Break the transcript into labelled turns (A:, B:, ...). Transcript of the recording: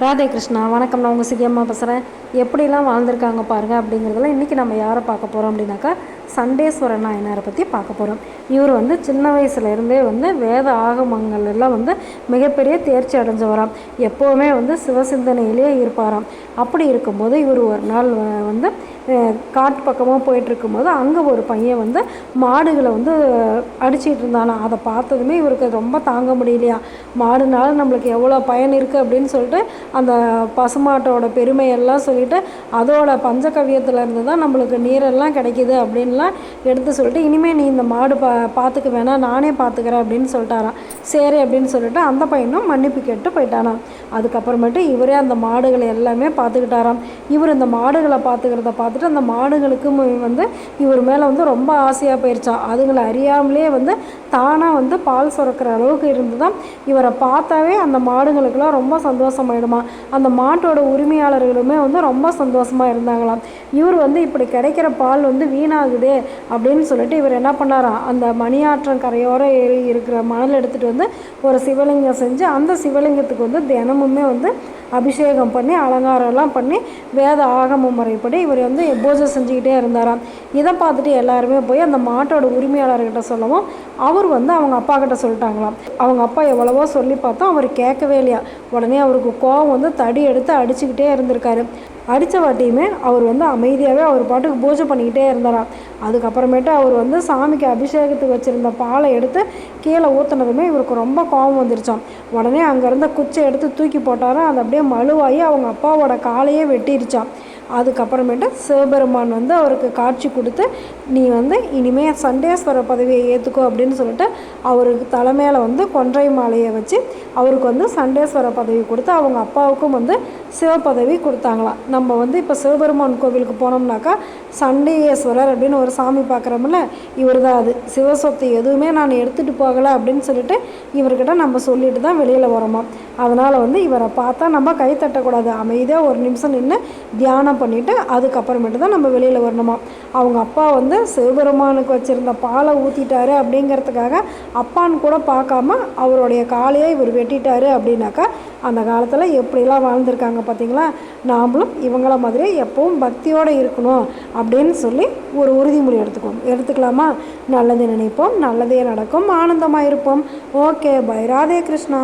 A: ராதே கிருஷ்ணா வணக்கம். நான் உங்கள் சிகியம்மா பேசுகிறேன் எப்படிலாம் வாழ்ந்திருக்காங்க பாருங்கள் அப்படிங்கிறதுல இன்றைக்கி நம்ம யாரை பார்க்க போகிறோம் அப்படின்னாக்கா சண்டேஸ்வரன் நாயனாரை பற்றி பார்க்க போகிறோம் இவர் வந்து சின்ன வயசுலேருந்தே வந்து வேத ஆகமங்கள் எல்லாம் வந்து மிகப்பெரிய தேர்ச்சி அடைஞ்சவராம். எப்போவுமே வந்து சிவசிந்தனையிலே இருப்பாராம். அப்படி இருக்கும்போது இவர் ஒரு நாள் வந்து காட்டு பக்கமாக போயிட்டுருக்கும்போது அங்கே ஒரு பையன் வந்து மாடுகளை வந்து அடிச்சிட்டு இருந்தானா அதை பார்த்ததுமே இவருக்கு ரொம்ப தாங்க முடியலையா மாடுனால நம்மளுக்கு எவ்வளோ பயன் இருக்குது அப்படின்னு சொல்லிட்டு அந்த பசுமாட்டோட பெருமையெல்லாம் சொல்லிட்டு அதோட பஞ்சகவியத்துலேருந்து தான் நம்மளுக்கு நீரெல்லாம் கிடைக்கிது அப்படின்லாம் எடுத்து சொல்லிட்டு இனிமேல் நீ இந்த மாடு பா பார்த்துக்க வேணாம் நானே பார்த்துக்கிறேன் அப்படின்னு சொல்லிட்டாராம். சரி அப்படின்னு சொல்லிட்டு அந்த பையனும் மன்னிப்பு கேட்டு போயிட்டானாம். அதுக்கப்புறமேட்டு இவரே அந்த மாடுகளை எல்லாமே பார்த்துக்கிட்டாராம் இவர் இந்த மாடுகளை பார்த்துக்கிறத பார்த்துட்டு அந்த மாடுகளுக்கும் வந்து இவர் மேலே வந்து ரொம்ப ஆசையாக போயிருச்சான் அதுங்களை அறியாமலே வந்து தானாக வந்து பால் சுரக்கிற அளவுக்கு இருந்து தான் இவரை பார்த்தாவே அந்த மாடுகளுக்கெல்லாம் ரொம்ப சந்தோஷமாயிடுமா? அந்த மாட்டோட உரிமையாளர்களுமே வந்து ரொம்ப சந்தோஷமாக இருந்தாங்களாம். இவர் வந்து இப்படி கிடைக்கிற பால் வந்து வீணாகுதே அப்படின்னு சொல்லிட்டு இவர் என்ன பண்ணாராம்? அந்த மணியாற்றம் கரையோர ஏறி இருக்கிற மணல் எடுத்துகிட்டு வந்து ஒரு சிவலிங்கம் செஞ்சு அந்த சிவலிங்கத்துக்கு வந்து தினமுமே வந்து அபிஷேகம் பண்ணி அலங்காரம்லாம் பண்ணி வேத ஆகம முறைப்படி இவர் வந்து பூஜை செஞ்சுக்கிட்டே இருந்தாராம். இதை பார்த்துட்டு எல்லாருமே போய் அந்த மாட்டோட உரிமையாளர்கிட்ட சொல்லவும் அவர் வந்து அவங்க அப்பா கிட்ட சொல்லிட்டாங்களாம். அவங்க அப்பா எவ்வளவோ சொல்லி பார்த்தோம் அவர் கேட்கவே இல்லையா? உடனே அவருக்கு கோவம் வந்து தடி எடுத்து அடிச்சுக்கிட்டே இருந்திருக்காரு. அடித்த வாட்டியுமே அவர் வந்து அமைதியாகவே அவர் பாட்டுக்கு பூஜை பண்ணிக்கிட்டே இருந்தாராம். அதுக்கப்புறமேட்டு அவர் வந்து சாமிக்கு அபிஷேகத்துக்கு வச்சுருந்த பாலை எடுத்து கீழே ஊற்றுனதுமே இவருக்கு ரொம்ப கோபம் வந்துருச்சாம். உடனே அங்கேருந்த குச்சை எடுத்து தூக்கி போட்டாரா அது அப்படியே மழுவாகி அவங்க அப்பாவோட காலையே வெட்டிருச்சான் அதுக்கப்புறமேட்டு சிவபெருமான் வந்து அவருக்கு காட்சி கொடுத்து நீ வந்து இனிமேல் சண்டேஸ்வர பதவியை ஏற்றுக்கோ அப்படின்னு சொல்லிட்டு அவருக்கு தலைமையில் வந்து கொன்றை மாலையை வச்சு அவருக்கு வந்து சண்டேஸ்வர பதவி கொடுத்து அவங்க அப்பாவுக்கும் வந்து சிவபதவி கொடுத்தாங்களாம். நம்ம வந்து இப்போ சிவபெருமான் கோவிலுக்கு போனோம்னாக்கா சண்டேஸ்வரர் அப்படின்னு ஒரு சாமி பார்க்குறோம்ல இவர் தான் அது சிவசொத்து எதுவுமே நான் எடுத்துகிட்டு போகலை அப்படின்னு சொல்லிட்டு இவர்கிட்ட நம்ம சொல்லிட்டு தான் வெளியில் வரோமா. அதனால் வந்து இவரை பார்த்தா நம்ம கை தட்டக்கூடாது. அமைதியாக ஒரு நிமிஷம் நின்று தியானம் பண்ணிவிட்டு அதுக்கப்புறமேட்டு தான் நம்ம வெளியில் வரணுமா. அவங்க அப்பா வந்து சிவபெருமானுக்கு வச்சுருந்த பாலை ஊற்றிட்டாரு அப்படிங்கிறதுக்காக அப்பான்னு கூட பார்க்காம அவருடைய காலையை இவர் வெட்டிட்டாரு அப்படின்னாக்கா அந்த காலத்தில் எப்படிலாம் வாழ்ந்திருக்காங்க பார்த்தீங்களா? நாமளும் இவங்கள மாதிரியே எப்பவும் பக்தியோடு இருக்கணும் அப்படின்னு சொல்லி ஒரு உறுதிமொழி எடுத்துக்கோம் எடுத்துக்கலாமா? நல்லது நினைப்போம் நல்லதே நடக்கும் ஆனந்தமாக இருப்போம் ஓகே பை ராதே கிருஷ்ணா.